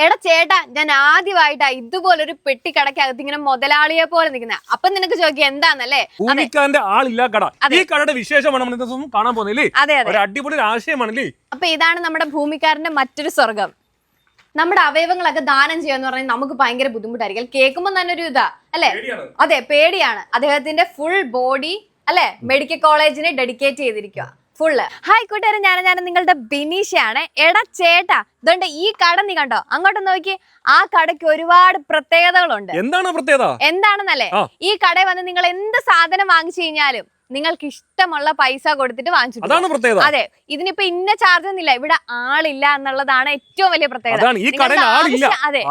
എടാ ചേട്ടാ ഞാൻ ആദ്യമായിട്ടാ ഇതുപോലൊരു പെട്ടിക്കടക്കകത്ത് ഇങ്ങനെ മുതലാളിയെ പോലെ നിൽക്കുന്ന അപ്പൊ നിനക്ക് ചോദിക്കുക എന്താന്നല്ലേ? ഭൂമിക്കാരന്റെ ആളില്ല കട അതെ. ഈ കടയുടെ വിശേഷമാണ് നമ്മൾ ഇന്നത്തെ ദിവസം കാണാൻ പോകുന്നില്ലേ അതെ അതെ. ഒരു അടിപൊളി ഒരു ആശയമാണല്ലേ അപ്പൊ ഇതാണ് നമ്മുടെ ഭൂമിക്കാരന്റെ മറ്റൊരു സ്വർഗം നമ്മുടെ അവയവങ്ങളൊക്കെ ദാനം ചെയ്യാന്ന് പറഞ്ഞാൽ നമുക്ക് ഭയങ്കര ബുദ്ധിമുട്ടായിരിക്കും. കേൾക്കുമ്പോൾ തന്നെ ഒരു ഇതാ അല്ലെ? അതെ പേടിയാണ്. അദ്ദേഹത്തിന്റെ ഫുൾ ബോഡി അല്ലെ? മെഡിക്കൽ കോളേജിനെ ഡെഡിക്കേറ്റ് ചെയ്തിരിക്കുക ഫുള്ള് ഹായ് കൂട്ടുകാരെ ഞാൻ ഞാൻ നിങ്ങളുടെ ബിനീഷയാണ്. എടാ ചേട്ടാ ഇതുകൊണ്ട് ഈ കട നീ കണ്ടോ? അങ്ങോട്ട് നോക്കി. ആ കടയ്ക്ക് ഒരുപാട് പ്രത്യേകതകളുണ്ട്. എന്താണ് പ്രത്യേകത? എന്താണെന്നല്ലേ. ഈ കടയിൽ വന്ന് നിങ്ങൾ എന്ത് സാധനം വാങ്ങിച്ചു കഴിഞ്ഞാലും നിങ്ങൾക്ക് ഇഷ്ടമുള്ള പൈസ കൊടുത്തിട്ട് വാങ്ങിച്ചു അതാണ് പ്രത്യേകത. അതെ ഇതിനിപ്പോ ഇന്ന ചാർജ് ഒന്നില്ല ഇവിടെ ആളില്ല എന്നുള്ളതാണ് ഏറ്റവും വലിയ പ്രത്യേകത. അതെ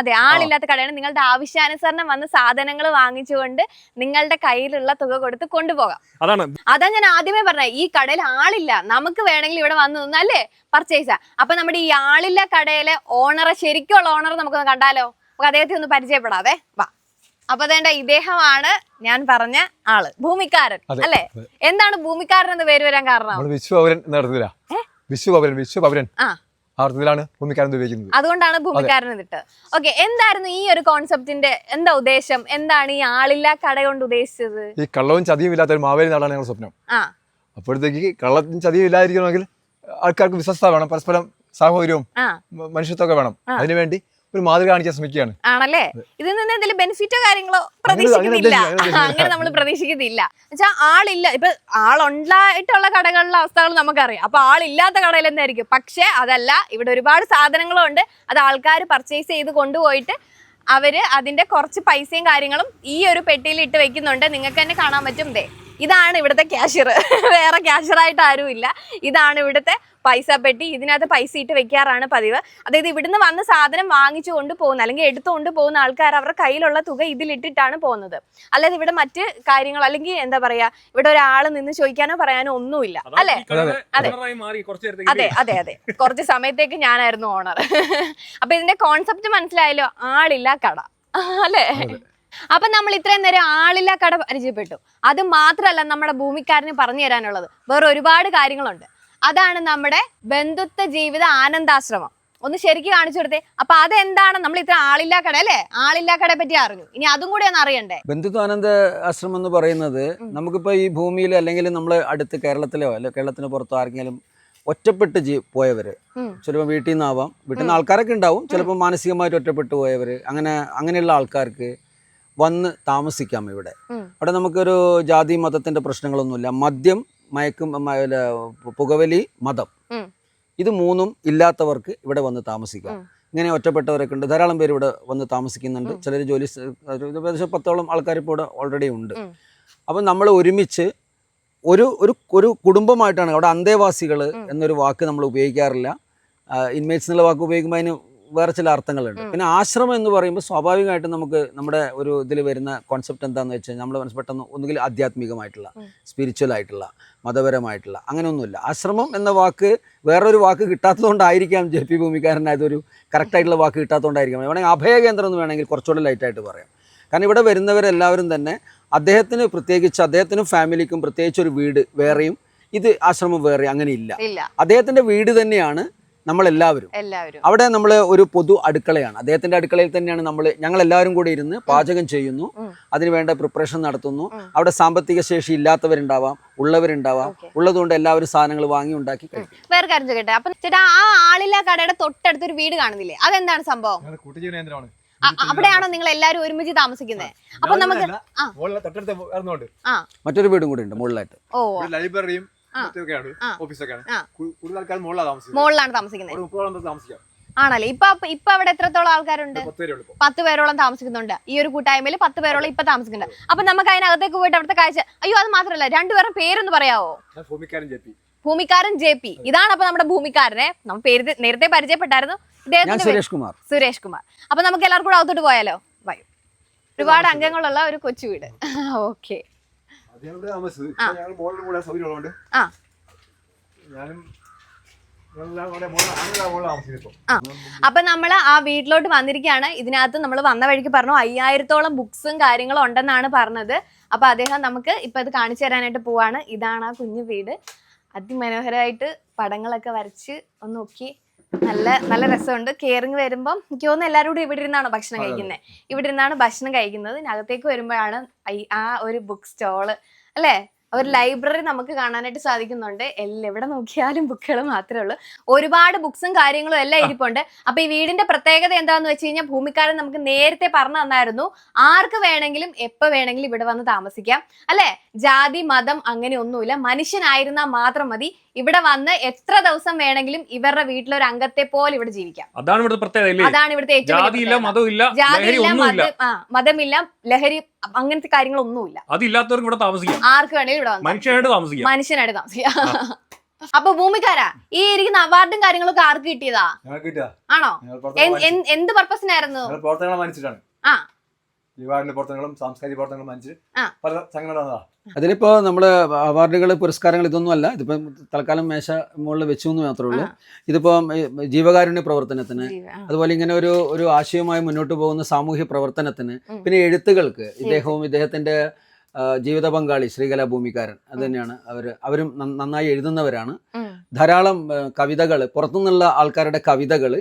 അതെ ആളില്ലാത്ത കടയാണ്. നിങ്ങളുടെ ആവശ്യാനുസരണം വന്ന് സാധനങ്ങൾ വാങ്ങിച്ചുകൊണ്ട് നിങ്ങളുടെ കയ്യിലുള്ള തുക കൊടുത്ത് കൊണ്ടുപോകാം. അതാണ്. അതാ ഞാൻ ആദ്യമേ പറഞ്ഞ ഈ കടയിൽ ആളില്ല. നമുക്ക് വേണമെങ്കിൽ ഇവിടെ വന്നു നിന്നല്ലേ പർച്ചേസ് അപ്പൊ നമ്മുടെ ഈ ആളില്ല കടയിലെ ഓണറെ ശരിക്കുള്ള ഓണർ നമുക്കൊന്ന് കണ്ടാലോ? അപ്പൊ അദ്ദേഹത്തെ ഒന്ന് പരിചയപ്പെടാതെ വാ. അപ്പൊ അതേണ്ട ഇദ്ദേഹമാണ് ഞാൻ പറഞ്ഞ ആൾ. ഭൂമിക്കാരൻ അല്ലെ? എന്താണ് ഭൂമിക്കാരൻ എന്ന് പേര് വരാൻ കാരണം? വിശ്വപൗരൻ അർത്ഥത്തിലാ വിശ്വപൗരൻ വിശ്വപൗരൻ. ഭൂമിക്കാരൻ ഉപയോഗിക്കുന്നത്? അതുകൊണ്ടാണ് ഭൂമിക്കാരൻ എന്നിട്ട് ഓക്കെ എന്തായിരുന്നു ഈ ഒരു കോൺസെപ്റ്റിന്റെ എന്താ ഉദ്ദേശം? എന്താണ് ഈ ആളില്ല കട കൊണ്ട് ഉദ്ദേശിച്ചത്? ഈ കള്ളവും ചതിയും ഇല്ലാത്ത ഒരു മാവേലി നാടാണ് ഞങ്ങളുടെ സ്വപ്നം. അപ്പോഴത്തേക്ക് കള്ളവും ചതിയും ഇല്ലാതിരിക്കണമെങ്കിൽ ആൾക്കാർക്ക് വിശ്വസ്ത വേണം പരസ്പരം സാഹോദര്യവും മനുഷ്യത്വമൊക്കെ വേണം. അതിനുവേണ്ടി ഒരു മാതൃക കാണിക്കാൻ ശ്രമിക്കുകയാണ്. ആണല്ലേ? ഇതിൽ നിന്ന് എന്തെങ്കിലും ബെനിഫിറ്റോ കാര്യങ്ങളോ പ്രതീക്ഷിക്കുന്നില്ല. അങ്ങനെ നമ്മൾ പ്രതീക്ഷിക്കുന്നില്ല. എന്നുവെച്ചാൽ ആളില്ല. ഇപ്പൊ ആളുണ്ടായിട്ടുള്ള കടകളിലെ അവസ്ഥകൾ നമുക്കറിയാം. അപ്പൊ ആളില്ലാത്ത കടയിൽ എന്തായിരിക്കും? പക്ഷെ അതല്ല ഇവിടെ ഒരുപാട് സാധനങ്ങളുണ്ട്. അത് ആൾക്കാർ പർച്ചേസ് ചെയ്ത് കൊണ്ടുപോയിട്ട് അവർ അതിന്റെ കുറച്ച് പൈസയും കാര്യങ്ങളും ഈ ഒരു പെട്ടിയിൽ ഇട്ട് വെക്കുന്നുണ്ട്. നിങ്ങൾക്ക് തന്നെ കാണാൻ പറ്റും. ദേ ഇതാണ് ഇവിടുത്തെ ക്യാഷ്യർ വേറെ ക്യാഷ്യറായിട്ട് ആരും ഇല്ല ഇതാണ് ഇവിടുത്തെ പൈസ പെട്ടി ഇതിനകത്ത് പൈസ ഇട്ട് വെക്കാറാണ് പതിവ്. അതായത് ഇവിടുന്ന് വന്ന് സാധനം വാങ്ങിച്ചു കൊണ്ട് പോകുന്ന അല്ലെങ്കിൽ എടുത്തുകൊണ്ട് പോകുന്ന ആൾക്കാർ അവരുടെ കയ്യിലുള്ള തുക ഇതിലിട്ടിട്ടാണ് പോകുന്നത്. അല്ലാതെ ഇവിടെ മറ്റ് കാര്യങ്ങൾ അല്ലെങ്കിൽ എന്താ പറയാ ഇവിടെ ഒരാൾ നിന്ന് ചോദിക്കാനോ പറയാനോ ഒന്നുമില്ല. അല്ലേ? അതെ. owner-ആയി മാറി കുറച്ച് അതെ നേരത്തേക്ക് അതെ അതെ. കുറച്ച് സമയത്തേക്ക് ഞാനായിരുന്നു ഓണർ അപ്പൊ ഇതിന്റെ കോൺസെപ്റ്റ് മനസ്സിലായല്ലോ ആളില്ല കട. അല്ലേ? അപ്പൊ നമ്മൾ ഇത്രയും നേരം ആളില്ല കട പരിചയപ്പെട്ടു. അത് മാത്രമല്ല നമ്മുടെ ഭൂമിക്കാരന് പറഞ്ഞു തരാനുള്ളത്. വേറെ ഒരുപാട് കാര്യങ്ങളുണ്ട്. അതാണ് നമ്മുടെ ബന്ധുത്വ ജീവിത ആനന്ദാശ്രമം. ഒന്ന് ശരിക്കും കാണിച്ചു കൊടുത്തേ. അപ്പൊ അതെന്താണ്? നമ്മൾ ഇത്ര ആളില്ലാ കട അല്ലേ? ആളില്ലാ കടയെ പറ്റി അറിഞ്ഞു. ഇനി അതും കൂടി ഒന്ന് അറിയണ്ടേ? ബന്ധുത്വാനന്ദ ആശ്രമം എന്ന് പറയുന്നത് നമുക്കിപ്പോ ഈ ഭൂമിയിൽ അല്ലെങ്കിൽ നമ്മൾ അടുത്ത് കേരളത്തിലോ അല്ലെ കേരളത്തിന് പുറത്തോ ആർക്കെങ്കിലും ഒറ്റപ്പെട്ട് ജീ പോയവര്. ചിലപ്പോൾ വീട്ടിൽ നിന്നാവാം. വീട്ടിൽ നിന്ന് ആൾക്കാരൊക്കെ ഉണ്ടാവും. ചിലപ്പോൾ മാനസികമായിട്ട് ഒറ്റപ്പെട്ടു പോയവർ അങ്ങനെ അങ്ങനെയുള്ള ആൾക്കാർക്ക് വന്ന് താമസിക്കാം ഇവിടെ. അവിടെ നമുക്കൊരു ജാതി മതത്തിന്റെ പ്രശ്നങ്ങളൊന്നുമില്ല. മദ്യം മയക്കും പുകവലി മതം. ഇത് മൂന്നും ഇല്ലാത്തവർക്ക് ഇവിടെ വന്ന് താമസിക്കാം ഇങ്ങനെ ഒറ്റപ്പെട്ടവരൊക്കെ ഉണ്ട്. ധാരാളം പേര് ഇവിടെ വന്ന് താമസിക്കുന്നുണ്ട്. ചിലർ ജോലി ഏകദേശം പത്തോളം ആൾക്കാർ ഇപ്പോൾ ഇവിടെ ഓൾറെഡി ഉണ്ട്. അപ്പം നമ്മൾ ഒരുമിച്ച് ഒരു ഒരു ഒരു കുടുംബമായിട്ടാണ്. അവിടെ അന്തേവാസികൾ എന്നൊരു വാക്ക് നമ്മൾ ഉപയോഗിക്കാറില്ല. ഇൻമേറ്റ്സ് എന്നുള്ള വാക്ക് ഉപയോഗിക്കുമ്പോൾ അതിന് വേറെ ചില അർത്ഥങ്ങളുണ്ട്. പിന്നെ ആശ്രമം എന്ന് പറയുമ്പോൾ സ്വാഭാവികമായിട്ടും നമുക്ക് നമ്മുടെ ഒരു ഇതിൽ വരുന്ന കോൺസെപ്റ്റ് എന്താണെന്ന് വെച്ച് കഴിഞ്ഞാൽ നമ്മുടെ മനസ്സ് പെട്ടെന്ന് ഒന്നുകിൽ ആധ്യാത്മികമായിട്ടുള്ള സ്പിരിച്വൽ ആയിട്ടുള്ള മതപരമായിട്ടുള്ള അങ്ങനെയൊന്നുമില്ല. ആശ്രമം എന്ന വാക്ക് വേറൊരു വാക്ക് കിട്ടാത്തതുകൊണ്ടായിരിക്കാം ജെ പി ഭൂമിക്കാരനായതൊരു കറക്റ്റായിട്ടുള്ള വാക്ക് കിട്ടാത്തതുകൊണ്ടായിരിക്കാം. വേണമെങ്കിൽ അഭയകേന്ദ്രം എന്ന് വേണമെങ്കിൽ കുറച്ചുകൂടെ ലൈറ്റായിട്ട് പറയാം. കാരണം ഇവിടെ വരുന്നവരെല്ലാവരും തന്നെ അദ്ദേഹത്തിന് പ്രത്യേകിച്ച് അദ്ദേഹത്തിനും ഫാമിലിക്കും പ്രത്യേകിച്ച് ഒരു വീട് വേറെയും ഇത് ആശ്രമം വേറെ അങ്ങനെ ഇല്ല. ഇല്ല അദ്ദേഹത്തിന്റെ വീട് തന്നെയാണ് നമ്മളെല്ലാവരും. എല്ലാവരും. അവിടെ നമ്മൾ ഒരു പൊതു അടുക്കളയാണ്. അദ്ദേഹത്തിന്റെ അടുക്കളയിൽ തന്നെയാണ് നമ്മൾ ഞങ്ങൾ എല്ലാവരും കൂടി ഇരുന്ന് പാചകം ചെയ്യുന്നു. അതിനുവേണ്ട അതിന് വേണ്ട പ്രിപ്പറേഷൻ നടത്തുന്നു. അവിടെ സാമ്പത്തിക ശേഷി ഇല്ലാത്തവരുണ്ടാവാം ഉള്ളവരുണ്ടാവാം. ഉള്ളതുകൊണ്ട് എല്ലാവരും സാധനങ്ങൾ വാങ്ങി ഉണ്ടാക്കി കഴിക്കും. വേറെ കാര്യം ചോദിക്കട്ടെ. അപ്പൊ ചേട്ടാ ആ ആളില്ല കടയുടെ തൊട്ടടുത്ത് ഒരു വീട് കാണുന്നില്ലേ? അതെന്താണ് സംഭവം? അവിടെയാണോ നിങ്ങൾ എല്ലാവരും ഒരുമിച്ച് താമസിക്കുന്നത്? അപ്പൊ നമുക്ക് മറ്റൊരു വീടും കൂടി ഉണ്ട് മുകളിലായിട്ട്. ഓ. ലൈബ്രറിയും ഓഫീസൊക്കെയാണ് കൂടുതൽ ആൾക്കാർ മുകളിലാണ് താമസിക്കുന്നത്. മുകളിലാണ് താമസിക്കുന്നത്. മുപ്പതോളം താമസിക്കാം. ആണല്ലേ? ഇപ്പൊ ഇപ്പൊ അവിടെ എത്രത്തോളം ആൾക്കാരുണ്ട്? പത്ത് പേരോളം താമസിക്കുന്നുണ്ട്. ഈ ഒരു കൂട്ടായ്മയിൽ പത്ത് പേരോളം ഇപ്പൊ താമസിക്കുന്നുണ്ട്. അപ്പൊ നമുക്ക് അതിനകത്തേക്ക് പോയിട്ട് അവിടുത്തെ കാഴ്ച അയ്യോ അത് മാത്രമല്ല രണ്ടുപേരും പേരൊന്ന് പറയാവോ? ഞാൻ Bhoomikkaran J P. Bhoomikkaran J P. ഇതാണ് അപ്പൊ നമ്മുടെ ഭൂമിക്കാരനെ. നമ്മൾ പേര് നേരത്തെ പരിചയപ്പെട്ടായിരുന്നു. ഇദ്ദേഹത്തിന്റെ സുരേഷ് കുമാർ. സുരേഷ് കുമാർ. അപ്പൊ നമുക്ക് എല്ലാവർക്കും കൂടെ അകത്തോട്ട് പോയാലോ? വൈ. ഒരുപാട് അംഗങ്ങളുള്ള ഒരു കൊച്ചു വീട്. ഓക്കെ. ആ. അപ്പൊ നമ്മൾ ആ വീട്ടിലോട്ട് വന്നിരിക്കുകയാണ്. ഇതിനകത്ത് നമ്മൾ വന്ന വഴിക്ക് പറഞ്ഞു അയ്യായിരത്തോളം ബുക്സും കാര്യങ്ങളും ഉണ്ടെന്നാണ് പറഞ്ഞത്. അപ്പൊ അദ്ദേഹം നമുക്ക് ഇപ്പൊ ഇത് കാണിച്ചു തരാനായിട്ട് പോവാണ്. ഇതാണ് ആ കുഞ്ഞു വീട്. അതിമനോഹരമായിട്ട് പടങ്ങളൊക്കെ വരച്ച് ഒന്ന് നോക്കി. നല്ല നല്ല രസമുണ്ട്. കേറിങ് വരുമ്പം എനിക്ക് തോന്നുന്നു എല്ലാവരും കൂടി ഇവിടെ ഇരുന്നാണ് ഭക്ഷണം കഴിക്കുന്നത് ഇവിടെ ഇരുന്നാണ് ഭക്ഷണം കഴിക്കുന്നത്. ഇതിനകത്തേക്ക് വരുമ്പോഴാണ് ആ ഒരു ബുക്ക് സ്റ്റോൾ അല്ലേ? ഒരു ലൈബ്രറി നമുക്ക് കാണാനായിട്ട് സാധിക്കുന്നുണ്ട്. എല്ലാം എവിടെ നോക്കിയാലും ബുക്കുകൾ മാത്രമേ ഉള്ളൂ. ഒരുപാട് ബുക്സും കാര്യങ്ങളും എല്ലാം ഇരിപ്പുണ്ട്. അപ്പൊ ഈ വീടിന്റെ പ്രത്യേകത എന്താന്ന് വെച്ച് കഴിഞ്ഞാൽ ഭൂമിക്കാരൻ നമുക്ക് നേരത്തെ പറഞ്ഞു തന്നായിരുന്നു. ആർക്ക് വേണമെങ്കിലും എപ്പോ വേണമെങ്കിലും ഇവിടെ വന്ന് താമസിക്കാം. അല്ലെ? ജാതി മതം അങ്ങനെ ഒന്നുമില്ല മനുഷ്യനായിരുന്നാൽ മാത്രം മതി. ഇവിടെ വന്ന് എത്ര ദിവസം വേണമെങ്കിലും ഇവരുടെ വീട്ടിലൊരു അംഗത്തെ പോലെ ഇവിടെ ജീവിക്കാം. അതാണ് ഇവിടുത്തെ പ്രത്യേകത അതാണ് ഇവിടുത്തെ ഏറ്റവും ജാതിയില്ല. മതമില്ല ലഹരി ഒന്നുമില്ല. മതം ലഹരി അങ്ങനത്തെ കാര്യങ്ങളൊന്നുമില്ല. അതില്ലാത്തവർക്ക് ഇവിടെ താമസിക്കാം. ആർക്ക് വേണമെങ്കിലും ഇവിടെ വന്ന് മനുഷ്യനായിട്ട് താമസിക്കാം. മനുഷ്യനായിട്ട് താമസിക്കാം. അപ്പൊ ഭൂമിക്കാരാ ഈ ഇരിക്കുന്ന അവാർഡും കാര്യങ്ങളൊക്കെ ആർക്ക് കിട്ടിയതാ? ആണോ? എന്ത് പർപ്പസിനായിരുന്നു? ആ. ഈ പ്രവർത്തനങ്ങളും സാംസ്കാരിക പ്രവർത്തനങ്ങളും ആ. പല സംഘടന അതിലിപ്പോ നമ്മൾ അവാർഡുകൾ പുരസ്കാരങ്ങൾ ഇതൊന്നും അല്ല. ഇതിപ്പോ തൽക്കാലം മേശ മുകളിൽ വെച്ചു എന്ന് മാത്രമേ ഉള്ളൂ. ഇതിപ്പോ ജീവകാരുണ്യ പ്രവർത്തനത്തിന് അതുപോലെ ഇങ്ങനെ ഒരു ഒരു ആശയവുമായി മുന്നോട്ട് പോകുന്ന സാമൂഹ്യ പ്രവർത്തനത്തിന് പിന്നെ എഴുത്തുകൾക്ക് ഇദ്ദേഹവും ഇദ്ദേഹത്തിന്റെ ജീവിത പങ്കാളി ശ്രീകല ഭൂമിക്കാരൻ. അത് തന്നെയാണ് അവർ അവരും നന്നായി എഴുതുന്നവരാണ്. ധാരാളം കവിതകൾ പുറത്തുനിന്നുള്ള ആൾക്കാരുടെ കവിതകൾ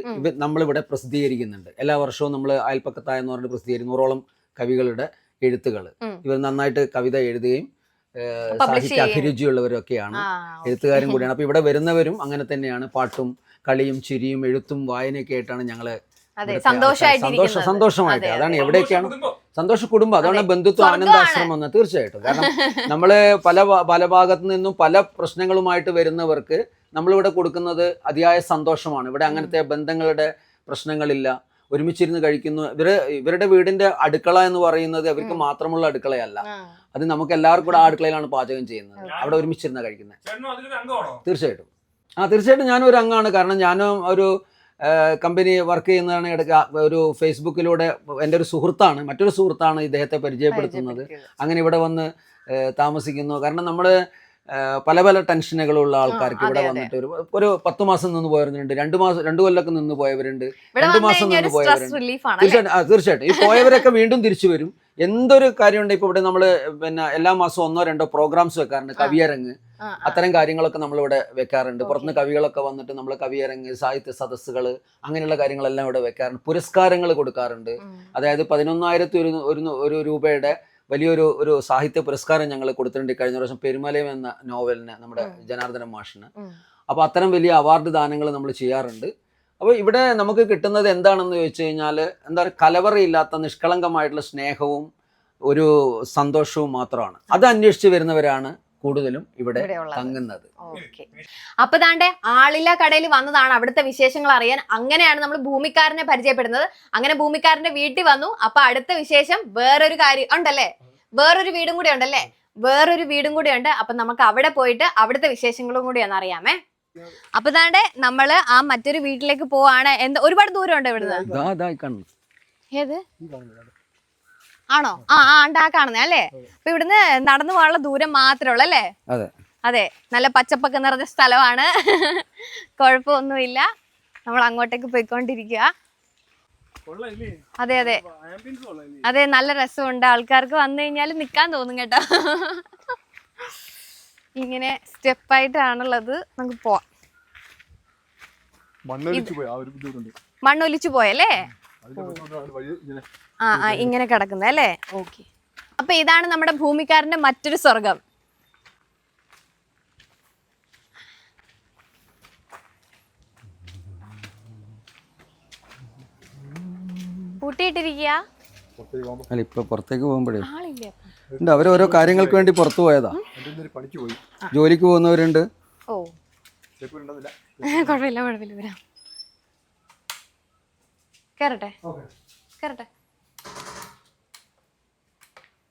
നമ്മളിവിടെ പ്രസിദ്ധീകരിക്കുന്നുണ്ട്. എല്ലാ വർഷവും നമ്മൾ അയൽപ്പക്കത്തായെന്ന് പറഞ്ഞിട്ട് പ്രസിദ്ധീകരിക്കും നൂറോളം കവികളുടെ എഴുത്തുകൾ. ഇവർ നന്നായിട്ട് കവിത എഴുതുകയും സാഹിത്യ. അഭിരുചിയുള്ളവരൊക്കെയാണ്. എഴുത്തുകാരും കൂടിയാണ്. അപ്പൊ ഇവിടെ വരുന്നവരും അങ്ങനെ തന്നെയാണ്. പാട്ടും കളിയും ചിരിയും എഴുത്തും വായനയൊക്കെ ആയിട്ടാണ് ഞങ്ങൾ അതെ സന്തോഷമായിട്ട് സന്തോഷ സന്തോഷമായിട്ട്. അതാണ് എവിടെയൊക്കെയാണ് സന്തോഷ കുടുംബം. അതാണ് അതെ. ബന്ധുത്വം ആനന്ദാശ്രമം എന്ന്. തീർച്ചയായിട്ടും. കാരണം നമ്മൾ പല പല ഭാഗത്തു നിന്നും പല പ്രശ്നങ്ങളുമായിട്ട് വരുന്നവർക്ക് നമ്മളിവിടെ കൊടുക്കുന്നത് അതിയായ സന്തോഷമാണ്. ഇവിടെ അങ്ങനത്തെ ബന്ധങ്ങളുടെ പ്രശ്നങ്ങളില്ല. ഒരുമിച്ചിരുന്ന് കഴിക്കുന്നു. ഇവർ ഇവരുടെ വീടിന്റെ അടുക്കള എന്ന് പറയുന്നത് അവർക്ക് മാത്രമുള്ള അടുക്കളയല്ല. അത് നമുക്ക് എല്ലാവർക്കും കൂടെ ആ അടുക്കളയിലാണ് പാചകം ചെയ്യുന്നത്. അവിടെ ഒരുമിച്ചിരുന്ന കഴിക്കുന്നത് തീർച്ചയായിട്ടും. ആ തീർച്ചയായിട്ടും ഞാനും ഒരു അംഗമാണ്. കാരണം ഞാനും ഒരു കമ്പനി വർക്ക് ചെയ്യുന്നതാണ് ഇടയ്ക്ക്. ഒരു ഫേസ്ബുക്കിലൂടെ എന്റെ ഒരു സുഹൃത്താണ്. മറ്റൊരു സുഹൃത്താണ് ഇദ്ദേഹത്തെ പരിചയപ്പെടുത്തുന്നത്. അങ്ങനെ ഇവിടെ വന്ന് താമസിക്കുന്നു. കാരണം നമ്മൾ പല പല ടെൻഷനുകളുള്ള ആൾക്കാർക്ക് ഇവിടെ. വന്നിട്ട് ഒരു ഒരു പത്ത് മാസം നിന്ന് പോയവരുണ്ട് രണ്ട് മാസം രണ്ട് കൊല്ലൊക്കെ നിന്ന് പോയവരുണ്ട് രണ്ടു മാസം നിന്ന് പോയവരുണ്ട്? തീർച്ചയായിട്ടും തീർച്ചയായിട്ടും. ഈ പോയവരൊക്കെ വീണ്ടും തിരിച്ചു വരും. എന്തൊരു കാര്യമുണ്ട് ഇപ്പൊ ഇവിടെ നമ്മൾ പിന്നെ എല്ലാ മാസവും ഒന്നോ രണ്ടോ പ്രോഗ്രാംസ് വെക്കാറുണ്ട് കവിയരങ്ങ്. അത്തരം കാര്യങ്ങളൊക്കെ നമ്മൾ ഇവിടെ വെക്കാറുണ്ട് പുറത്തുനിന്ന് കവികളൊക്കെ വന്നിട്ട് നമ്മൾ കവിയരങ്ങ് സാഹിത്യ സദസ്സുകൾ അങ്ങനെയുള്ള കാര്യങ്ങളെല്ലാം ഇവിടെ വെക്കാറുണ്ട്. പുരസ്കാരങ്ങൾ കൊടുക്കാറുണ്ട്. അതായത് പതിനൊന്നായിരത്തി ഒരു ഒരു രൂപയുടെ വലിയൊരു ഒരു സാഹിത്യ പുരസ്കാരം ഞങ്ങൾ കൊടുത്തിട്ടുണ്ട് കഴിഞ്ഞ പ്രാവശ്യം പെരുമലയം എന്ന നോവലിന് നമ്മുടെ. ജനാർദ്ദന മാഷിന്. അപ്പോൾ അത്തരം വലിയ അവാർഡ് ദാനങ്ങൾ നമ്മൾ ചെയ്യാറുണ്ട് അപ്പോൾ ഇവിടെ നമുക്ക് കിട്ടുന്നത് എന്താണെന്ന് ചോദിച്ചു കഴിഞ്ഞാൽ എന്താ പറയുക കലവറയില്ലാത്ത നിഷ്കളങ്കമായിട്ടുള്ള സ്നേഹവും ഒരു സന്തോഷവും മാത്രമാണ് അത് അന്വേഷിച്ച് വരുന്നവരാണ് കൂടുതലും ഇവിടെ തങ്ങുന്നത്. അപ്പൊ താണ്ടെ ആളില്ല കടയിൽ വന്നതാണ് അവിടുത്തെ വിശേഷങ്ങൾ അറിയാൻ. അങ്ങനെയാണ് നമ്മൾ ഭൂമിക്കാരനെ പരിചയപ്പെടുന്നത്. അങ്ങനെ ഭൂമിക്കാരന്റെ വീട്ടിൽ വന്നു. അപ്പൊ അടുത്ത വിശേഷം വേറൊരു കാര്യം ഉണ്ടല്ലേ? വേറൊരു വീടും കൂടി ഉണ്ടല്ലേ? വേറൊരു വീടും കൂടി ഉണ്ട്. അപ്പൊ നമുക്ക് അവിടെ പോയിട്ട് അവിടുത്തെ വിശേഷങ്ങളും കൂടി ഒന്ന് അറിയാമേ. അപ്പൊ താണ്ടെ നമ്മൾ ആ മറ്റൊരു വീട്ടിലേക്ക് പോവാണ്. എന്താ ഒരുപാട് ദൂരം ഉണ്ട് ഇവിടുന്ന്? ഏത്? ആണോ? ആ ആ ഉണ്ട് ആ കാണുന്നേ അല്ലേ? അപ്പൊ ഇവിടുന്ന് നടന്നു പോകാനുള്ള ദൂരം മാത്രമേ ഉള്ളൂ അല്ലേ? അതെ. അതെ നല്ല പച്ചപ്പൊക്കെ നിറഞ്ഞ സ്ഥലമാണ്. കുഴപ്പമൊന്നുമില്ല. നമ്മൾ അങ്ങോട്ടേക്ക് പോയിക്കൊണ്ടിരിക്കുക. അതെ അതെ. അതെ നല്ല രസമുണ്ട്. ആൾക്കാർക്ക് വന്നു കഴിഞ്ഞാൽ നിക്കാൻ തോന്നും കേട്ടോ. ഇങ്ങനെ സ്റ്റെപ്പായിട്ടാണുള്ളത്. നമുക്ക് പോവാം. മണ്ണൊലിച്ചു പോയല്ലേ? ആ ആ ഇങ്ങനെ കിടക്കുന്നത് അല്ലേ? ഓക്കെ. അപ്പൊ ഇതാണ് നമ്മുടെ ഭൂമിക്കാരന്റെ മറ്റൊരു സ്വർഗം. പൂട്ടിയിട്ടിരിക്കുക പോകുമ്പോൾ അല്ല ഇപ്പൊ പുറത്തേക്ക് പോകുമ്പോഴേ. ആളില്ലേ? ഉണ്ട് അവർ ഓരോ കാര്യങ്ങൾക്ക് വേണ്ടി പുറത്തു പോയതാ. എന്റെ ഒരു പണിക്ക് പോയി. ജോലിക്ക് പോകുന്നവരുണ്ട്. ഓ. കുഴപ്പമില്ല കുഴപ്പമില്ല വരാം. കയറട്ടെ കയറട്ടെ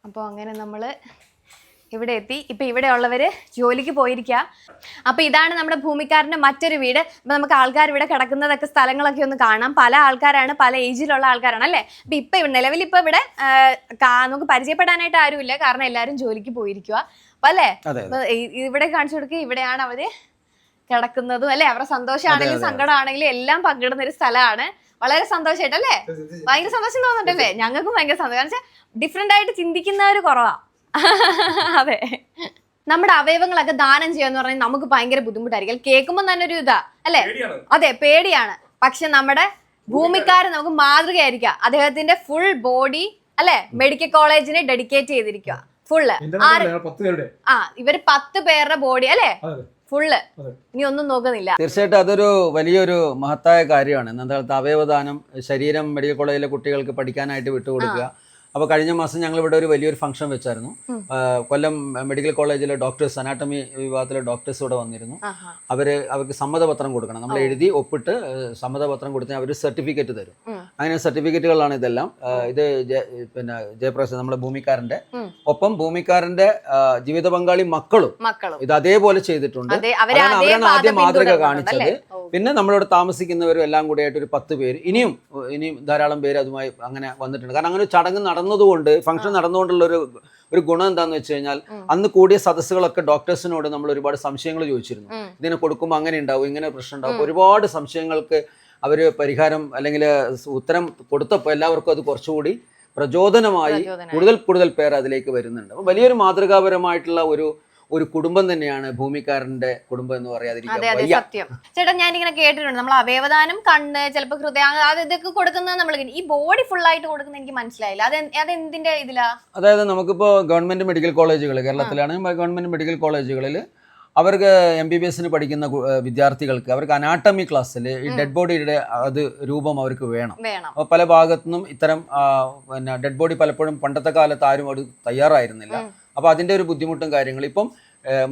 അപ്പോൾ അങ്ങനെ നമ്മൾ ഇവിടെ എത്തി. ഇപ്പം ഇവിടെ ഉള്ളവർ ജോലിക്ക് പോയിരിക്കുക അപ്പോൾ ഇതാണ് നമ്മുടെ ഭൂമിക്കാരന്റെ മറ്റൊരു വീട്. അപ്പം നമുക്ക് ആൾക്കാർ ഇവിടെ കിടക്കുന്നതൊക്കെ സ്ഥലങ്ങളൊക്കെ ഒന്ന് കാണാം. പല ആൾക്കാരാണ് പല ഏജിലുള്ള ആൾക്കാരാണ് അല്ലേ? അപ്പം ഇപ്പം നിലവിൽ ഇപ്പം ഇവിടെ നമുക്ക് പരിചയപ്പെടാനായിട്ട് ആരുമില്ല. കാരണം എല്ലാവരും ജോലിക്ക് പോയിരിക്കുക അപ്പം അല്ലേ? ഇവിടെ കാണിച്ചു കൊടുക്കുക ഇവിടെയാണ് അവർ കിടക്കുന്നതും അല്ലേ? അവരുടെ സന്തോഷമാണെങ്കിലും സങ്കടമാണെങ്കിലും എല്ലാം പങ്കിടുന്ന ഒരു സ്ഥലമാണ്. വളരെ സന്തോഷമായിട്ടല്ലേ ഭയങ്കര സന്തോഷം തോന്നുന്നുണ്ടല്ലേ? ഞങ്ങൾക്കും ഭയങ്കര സന്തോഷം. കാരണം വെച്ചാൽ ഡിഫറെന്റ് ആയിട്ട് ചിന്തിക്കുന്നവർ കുറവാ. അതെ. നമ്മുടെ അവയവങ്ങളൊക്കെ ദാനം ചെയ്യാന്ന് പറഞ്ഞാൽ നമുക്ക് ഭയങ്കര ബുദ്ധിമുട്ടായിരിക്കും. കേൾക്കുമ്പോൾ തന്നെ ഒരു ഇതാ. അല്ലെ? അതെ പേടിയാണ്. പക്ഷെ നമ്മുടെ ഭൂമിക്കാരൻ നമുക്ക് മാതൃകയായിരിക്കാം. അദ്ദേഹത്തിന്റെ ഫുൾ ബോഡി അല്ലെ? മെഡിക്കൽ കോളേജിനെ ഡെഡിക്കേറ്റ് ചെയ്തിരിക്കുക ഫുള്ള് ആ ഇവർ പത്ത് പേരുടെ ബോഡി അല്ലെ? ഫുള്ള്. ഇനി ഒന്നും നോക്കുന്നില്ല. തീർച്ചയായിട്ടും അതൊരു വലിയൊരു മഹത്തായ കാര്യമാണ്. എന്താ അവയവദാനം ശരീരം മെഡിക്കൽ കോളേജിലെ കുട്ടികൾക്ക് പഠിക്കാനായിട്ട് വിട്ടുകൊടുക്കുക. അപ്പോൾ കഴിഞ്ഞ മാസം ഞങ്ങൾ ഇവിടെ ഒരു വലിയൊരു ഫംഗ്ഷൻ വെച്ചായിരുന്നു. കൊല്ലം മെഡിക്കൽ കോളേജിലെ ഡോക്ടേഴ്സ് അനാട്ടമി വിഭാഗത്തിലെ ഡോക്ടേഴ്സ് ഇവിടെ വന്നിരുന്നു. അവർ അവർ അവർക്ക് സമ്മതപത്രം കൊടുക്കണം. നമ്മൾ എഴുതി ഒപ്പിട്ട് സമ്മതപത്രം കൊടുത്താൽ അവർ സർട്ടിഫിക്കറ്റ് തരും. അങ്ങനെ സർട്ടിഫിക്കറ്റുകളാണ് ഇതെല്ലാം. ഇത് പിന്നെ ജയപ്രകാശ് നമ്മുടെ ഭൂമിക്കാരന്റെ. ഒപ്പം ഭൂമിക്കാരന്റെ ജീവിത പങ്കാളി മക്കളും ഇത് അതേപോലെ ചെയ്തിട്ടുണ്ട്. അതാണ് അവരാണ് ആദ്യം മാതൃക കാണിച്ചത്. പിന്നെ നമ്മളിവിടെ താമസിക്കുന്നവരും എല്ലാം കൂടി ആയിട്ട് ഒരു പത്ത് പേര് ഇനിയും ഇനിയും ധാരാളം പേര് അതുമായി അങ്ങനെ വന്നിട്ടുണ്ട്. കാരണം അങ്ങനെ ഒരു ചടങ്ങ് നടന്നതുകൊണ്ട് ഫംഗ്ഷൻ നടന്നുകൊണ്ടുള്ള ഒരു ഒരു ഗുണം എന്താണെന്ന് വെച്ച് കഴിഞ്ഞാൽ അന്ന് കൂടിയ സദസ്സുകളൊക്കെ ഡോക്ടേഴ്സിനോട് നമ്മൾ ഒരുപാട് സംശയങ്ങൾ ചോദിച്ചിരുന്നു. ഇതിനെ കൊടുക്കുമ്പോൾ അങ്ങനെ ഉണ്ടാവും ഇങ്ങനെ പ്രശ്നം ഉണ്ടാവും. ഒരുപാട് സംശയങ്ങൾക്ക് അവർ പരിഹാരം അല്ലെങ്കിൽ ഉത്തരം കൊടുത്തപ്പോൾ എല്ലാവർക്കും അത് കുറച്ചുകൂടി പ്രചോദനമായി പ്രചോദനമായി. കൂടുതൽ കൂടുതൽ പേർ അതിലേക്ക് വരുന്നുണ്ട്. അപ്പം വലിയൊരു മാതൃകാപരമായിട്ടുള്ള ഒരു ഒരു കുടുംബം തന്നെയാണ് ഭൂമിക്കാരന്റെ കുടുംബം എന്ന് പറയാതിരിക്കാൻ അതെ വയ്യ. സത്യം. ചേട്ടാ ഞാൻ ഇങ്ങനെ കേട്ടിട്ടുണ്ട്. നമ്മൾ അവയവദാനം കണ്ണ് ചിലപ്പോ ഹൃദയാംഗ അത് ഇതൊക്കെ കൊടുക്കുന്നത് നമ്മൾ ഈ ബോഡി ഫുൾ ആയിട്ട് കൊടുക്കുന്നത് എനിക്ക് മനസ്സിലായില്ല. അത് എന്ത്- അത് എന്തിന്റെ ഇതിലാ? അതായത് നമുക്കിപ്പോൾ ഗവൺമെന്റ് മെഡിക്കൽ കോളേജുകൾ കേരളത്തിലാണ് ഗവൺമെന്റ് മെഡിക്കൽ കോളേജുകളിൽ അവർക്ക് എം ബി ബി എസിന് പഠിക്കുന്ന കു- ഏഹ് വിദ്യാർത്ഥികൾക്ക് അവർക്ക് അനാട്ടമി ക്ലാസ്സിൽ ഈ ഡെഡ് ബോഡിയുടെ അത് രൂപം അവർക്ക് വേണം. വേണം. അപ്പോൾ പല ഭാഗത്തു നിന്നും ഇത്തരം ആ, പിന്നെ ഡെഡ് ബോഡി പലപ്പോഴും പണ്ടത്തെ കാലത്ത് ആരും അത് തയ്യാറായിരുന്നില്ല. ഉം. അപ്പോൾ അതിന്റെ ഒരു ബുദ്ധിമുട്ടും കാര്യങ്ങളും. ഇപ്പം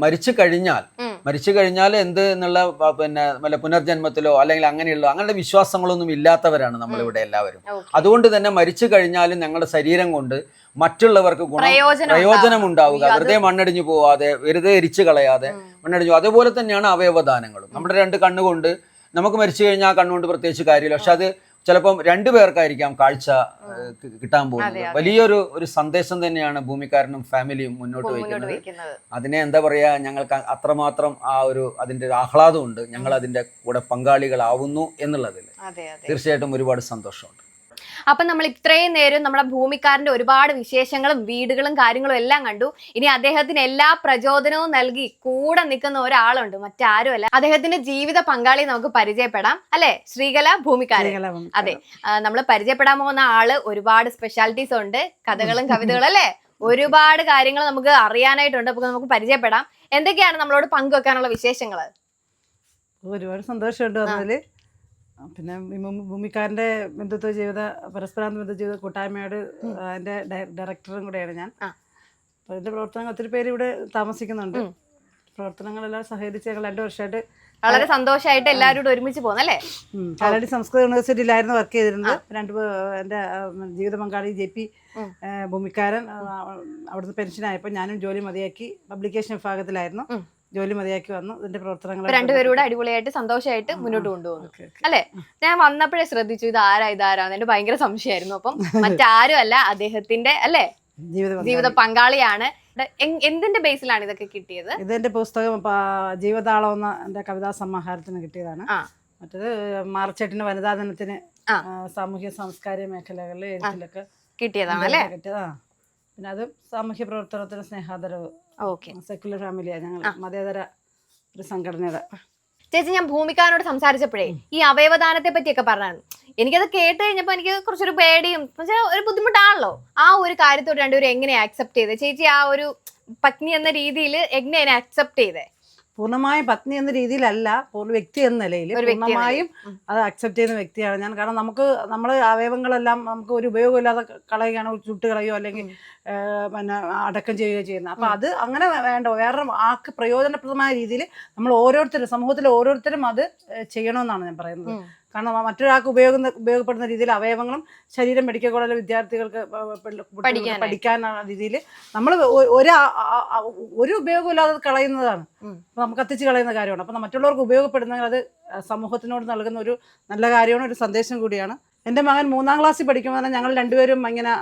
മരിച്ചു കഴിഞ്ഞാൽ മരിച്ചു കഴിഞ്ഞാൽ എന്ത് എന്നുള്ള പിന്നെ വല്ല പുനർജന്മത്തിലോ അല്ലെങ്കിൽ അങ്ങനെയുള്ള അങ്ങനെ വിശ്വാസങ്ങളൊന്നും ഇല്ലാത്തവരാണ് നമ്മളിവിടെ എല്ലാവരും. അതുകൊണ്ട് തന്നെ മരിച്ചു കഴിഞ്ഞാലും ഞങ്ങളുടെ ശരീരം കൊണ്ട് മറ്റുള്ളവർക്ക് ഗുണം പ്രയോജനം ഉണ്ടാവുക വെറുതെ മണ്ണടിഞ്ഞു പോവാതെ വെറുതെ എരിച്ചു കളയാതെ മണ്ണടിഞ്ഞു അതേപോലെ തന്നെയാണ് അവയവദാനങ്ങളും. നമ്മുടെ രണ്ട് കണ്ണുകൊണ്ട് നമുക്ക് മരിച്ചു കഴിഞ്ഞാൽ ആ കണ്ണുകൊണ്ട് പ്രത്യേകിച്ച് കാര്യമില്ല. പക്ഷെ അത് ചിലപ്പം രണ്ടു പേർക്കായിരിക്കാം കാഴ്ച കിട്ടാൻ പോകുന്നത്. വലിയൊരു ഒരു സന്ദേശം തന്നെയാണ് ഭൂമിക്കാരനും ഫാമിലിയും മുന്നോട്ട് വയ്ക്കുന്നത്. അതിനെ എന്താ പറയാ ഞങ്ങൾക്ക് അത്രമാത്രം ആ ഒരു അതിന്റെ ഒരു ആഹ്ലാദമുണ്ട്. ഞങ്ങൾ അതിന്റെ കൂടെ പങ്കാളികളാവുന്നു എന്നുള്ളതിൽ തീർച്ചയായിട്ടും ഒരുപാട് സന്തോഷമുണ്ട്. അപ്പൊ നമ്മൾ ഇത്രയും നേരം നമ്മുടെ ഭൂമിക്കാരന്റെ ഒരുപാട് വിശേഷങ്ങളും വീടുകളും കാര്യങ്ങളും എല്ലാം കണ്ടു. ഇനി അദ്ദേഹത്തിന് എല്ലാ പ്രചോദനവും നൽകി കൂടെ നിൽക്കുന്ന ഒരാളുണ്ട്. മറ്റാരും അല്ല അദ്ദേഹത്തിന്റെ ജീവിത പങ്കാളി നമുക്ക് പരിചയപ്പെടാം. അല്ലെ? ശ്രീകല ഭൂമിക്കാരൻ. അതെ. നമ്മൾ പരിചയപ്പെടാൻ പോകുന്ന ആൾ ഒരുപാട് സ്പെഷ്യാലിറ്റീസ് ഉണ്ട്. കഥകളും കവിതകളും അല്ലെ? ഒരുപാട് കാര്യങ്ങൾ നമുക്ക് അറിയാനായിട്ടുണ്ട്. അപ്പൊ നമുക്ക് പരിചയപ്പെടാം. എന്തൊക്കെയാണ് നമ്മളോട് പങ്കുവെക്കാനുള്ള വിശേഷങ്ങൾ? ഒരുപാട് സന്തോഷമുണ്ട് വന്നതിൽ പിന്നെ ഭൂമിക്കാരന്റെ ബന്ധുത്വ ജീവിത പരസ്പരാന്ത ബന്ധുത്വ ജീവിത കൂട്ടായ്മയോട് അതിന്റെ ഡയറക്ടറും കൂടെയാണ് ഞാൻ. അപ്പോൾ ഇതിന്റെ പ്രവർത്തനങ്ങൾ ഒത്തിരി പേര് ഇവിടെ താമസിക്കുന്നുണ്ട്. പ്രവർത്തനങ്ങളെല്ലാം സഹകരിച്ച് ഞങ്ങൾ രണ്ടു വർഷമായിട്ട് വളരെ സന്തോഷമായിട്ട് എല്ലാവരും ഒരുമിച്ച് പോകുന്നല്ലേ കാലടി സംസ്കൃത യൂണിവേഴ്സിറ്റിയിലായിരുന്നു വർക്ക് ചെയ്തിരുന്നത്. രണ്ട് എന്റെ ജീവിത പങ്കാളി ജെ പി. ഭൂമിക്കാരൻ അവിടുന്ന് പെൻഷനായപ്പോൾ ഞാനും ജോലി മതിയാക്കി പബ്ലിക്കേഷൻ വിഭാഗത്തിലായിരുന്നു. ജോലി മതിയാക്കി വന്നു. ഇതിന്റെ പ്രവർത്തനങ്ങൾ രണ്ടുപേരൂടെ രണ്ടുപേരും കൂടെ അടിപൊളിയായിട്ട് സന്തോഷമായിട്ട് മുന്നോട്ട് കൊണ്ടുപോകുന്നു അല്ലേ? ഞാൻ വന്നപ്പോഴേ ശ്രദ്ധിച്ചു ഇത് ആരാ ഇതാരാന്ന് എന്റെ ഭയങ്കര സംശയമായിരുന്നു. അപ്പം മറ്റാരും അല്ല അദ്ദേഹത്തിന്റെ അല്ലെ? ജീവിത ജീവിത പങ്കാളിയാണ്. എന്തിന്റെ ബേസിലാണ് ഇതൊക്കെ കിട്ടിയത്? എന്റെ പുസ്തകം ജീവതാളം എന്ന എന്റെ കവിതാ സമാഹാരത്തിന് കിട്ടിയതാണ്. മറ്റത് മാർച്ച് എട്ടിന് വനിതാ ദിനത്തിന് സാമൂഹ്യ സാംസ്കാരിക മേഖലകളിൽ എഴുത്തിലൊക്കെ കിട്ടിയതാണ് അല്ലേ? കിട്ടിയതാ. പിന്നെ അത് സാമൂഹ്യ പ്രവർത്തനത്തിന് സ്നേഹാദരവ് ഓക്കെ. സെക്യുലർ ഫാമിലിയാണ് ഞങ്ങൾ മതേതര ഒരു സംഘടനയുടെ. ചേച്ചി ഞാൻ ഭൂമിക്കാരനോട് സംസാരിച്ചപ്പോഴേ ഈ അവയവദാനത്തെ പറ്റിയൊക്കെ പറഞ്ഞു എനിക്കത് കേട്ട് കഴിഞ്ഞപ്പോ എനിക്ക് കുറച്ചൊരു പേടിയും ഒരു ബുദ്ധിമുട്ടാണല്ലോ. ആ ഒരു കാര്യത്തോട് രണ്ടുപേരും എങ്ങനെ ആക്സെപ്റ്റ് ചെയ്തത് ചേച്ചി ആ ഒരു പത്നി എന്ന രീതിയിൽ എങ്ങനെയാണ് ആക്സെപ്റ്റ് ചെയ്തേ? പൂർണമായും പത്നി എന്ന രീതിയിലല്ല പൂർണ വ്യക്തി എന്ന നിലയിൽ. പൂർണമായും അത് അക്സെപ്റ്റ് ചെയ്യുന്ന വ്യക്തിയാണ് ഞാൻ. കാരണം നമുക്ക് നമ്മൾ അവയവങ്ങളെല്ലാം നമുക്ക് ഒരു ഉപയോഗമില്ലാതെ കളയുകയാണോ ചുട്ട് കളയോ അല്ലെങ്കിൽ പിന്നെ അടക്കം ചെയ്യുകയോ ചെയ്യുന്നത് അപ്പം അത് അങ്ങനെ വേണ്ട. വേറെ ആൾക്ക് പ്രയോജനപ്രദമായ രീതിയിൽ നമ്മൾ ഓരോരുത്തരും സമൂഹത്തിലെ ഓരോരുത്തരും അത് ചെയ്യണമെന്നാണ് ഞാൻ പറയുന്നത്. കാരണം മറ്റൊരാൾക്ക് ഉപയോഗ ഉപയോഗപ്പെടുന്ന രീതിയിൽ അവയവങ്ങളും ശരീരം മെഡിക്കൽ കോളേജിലെ വിദ്യാർത്ഥികൾക്ക് പഠിക്കാൻ രീതിയിൽ നമ്മൾ ഒരു ഒരു ഉപയോഗമില്ലാതെ കളയുന്നതാണ്. നമുക്ക് കത്തിച്ച് കളയുന്ന കാര്യമാണ്. അപ്പം മറ്റുള്ളവർക്ക് ഉപയോഗപ്പെടുന്നെങ്കിൽ അത് സമൂഹത്തിനോട് നൽകുന്ന ഒരു നല്ല കാര്യമാണ് ഒരു സന്ദേശം കൂടിയാണ്. എന്റെ മകൻ മൂന്നാം ക്ലാസ്സിൽ പഠിക്കുമ്പോൾ തന്നെ ഞങ്ങൾ രണ്ടുപേരും ഇങ്ങനെ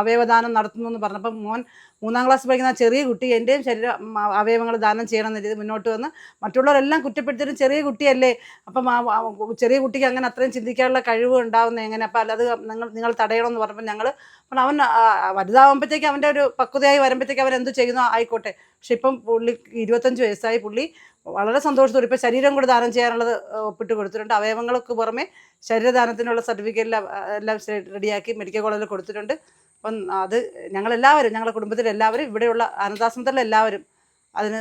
അവയവദാനം നടത്തുന്നു എന്ന് പറഞ്ഞപ്പോൾ മോൻ മൂന്നാം ക്ലാസ്സിൽ പഠിക്കുന്ന ചെറിയ കുട്ടി എന്റെയും ശരീര അവയവങ്ങൾ ദാനം ചെയ്യണം എന്ന രീതി മുന്നോട്ട് വന്ന് മറ്റുള്ളവരെല്ലാം കുറ്റപ്പെടുത്തിയിട്ടും ചെറിയ കുട്ടിയല്ലേ. അപ്പം ചെറിയ കുട്ടിക്ക് അങ്ങനെ അത്രയും ചിന്തിക്കാനുള്ള കഴിവ് ഉണ്ടാവുന്നത് എങ്ങനെ? അപ്പം അല്ലാതെ നിങ്ങൾ നിങ്ങൾ തടയണം എന്ന് പറഞ്ഞപ്പോൾ ഞങ്ങൾ അപ്പോൾ അവൻ വലുതാവുമ്പോഴത്തേക്ക് അവന്റെ ഒരു പക്വതയായി വരുമ്പോഴത്തേക്ക് അവൻ ചെയ്യുന്നോ ആയിക്കോട്ടെ. പക്ഷെ ഇപ്പം പുള്ളി ഇരുപത്തഞ്ച് വയസ്സായി. പുള്ളി വളരെ സന്തോഷത്തോടെ ഇപ്പോൾ ശരീരം കൂടെ ദാനം ചെയ്യാനുള്ളത് ഒപ്പിട്ട് കൊടുത്തിട്ടുണ്ട് അവയവങ്ങൾക്ക് പുറമെ ശരീരദാനത്തിനുള്ള സർട്ടിഫിക്കറ്റ് എല്ലാം റെഡിയാക്കി മെഡിക്കൽ കോളേജിൽ കൊടുത്തിട്ടുണ്ട്. അപ്പം അത് ഞങ്ങളെല്ലാവരും ഞങ്ങളുടെ കുടുംബത്തിലെ എല്ലാവരും ഇവിടെയുള്ള അനാഥാശ്രമത്തിലെ എല്ലാവരും അതിന്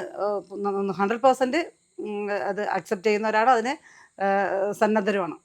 ഹൺഡ്രഡ് പേഴ്സന്റ് അത് അക്സെപ്റ്റ് ചെയ്യുന്നവരാണ്. അതിന് സന്നദ്ധരുമാണ്.